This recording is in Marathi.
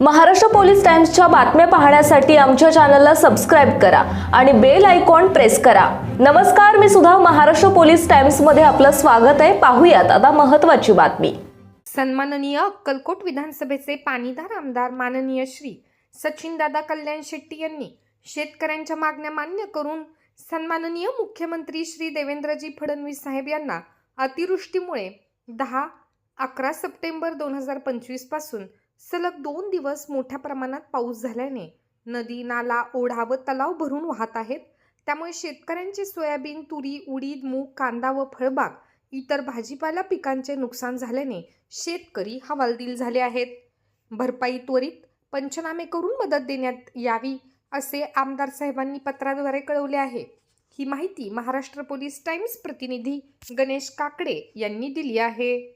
महाराष्ट्र पोलीस टाइम्सच्या बातम्या पाहण्यासाठी आमच्या चॅनलला सबस्क्राईब करा आणि बेल आयकॉन प्रेस करा. नमस्कार मी सुद्धा महाराष्ट्र पोलीस टाइम्समध्ये आपलं स्वागत आहे. पाहूयात आता महत्वाची बातमी. सन्माननीय अक्कलकोट विधानसभेचे पाणीदार आमदार माननीय श्री सचिनदादा कल्याण शेट्टी यांनी शेतकऱ्यांच्या मागण्या मान्य करून सन्माननीय मुख्यमंत्री श्री देवेंद्रजी फडणवीस साहेब यांना अतिवृष्टीमुळे दहा अकरा सप्टेंबर दोन हजार पंचवीसपासून सलग दोन दिवस मोठ्या प्रमाणात पाऊस झाल्याने नदी नाला ओढा व तलाव भरून वाहत आहेत. त्यामुळे शेतकऱ्यांचे सोयाबीन तुरी उडीद मूग कांदा व फळबाग इतर भाजीपाला पिकांचे नुकसान झाल्याने शेतकरी हवालदिल झाले आहेत. भरपाई त्वरित पंचनामे करून मदत देण्यात यावी असे आमदार साहेबांनी पत्राद्वारे कळवले आहे. ही माहिती महाराष्ट्र पोलीस टाइम्स प्रतिनिधी गणेश काकडे यांनी दिली आहे.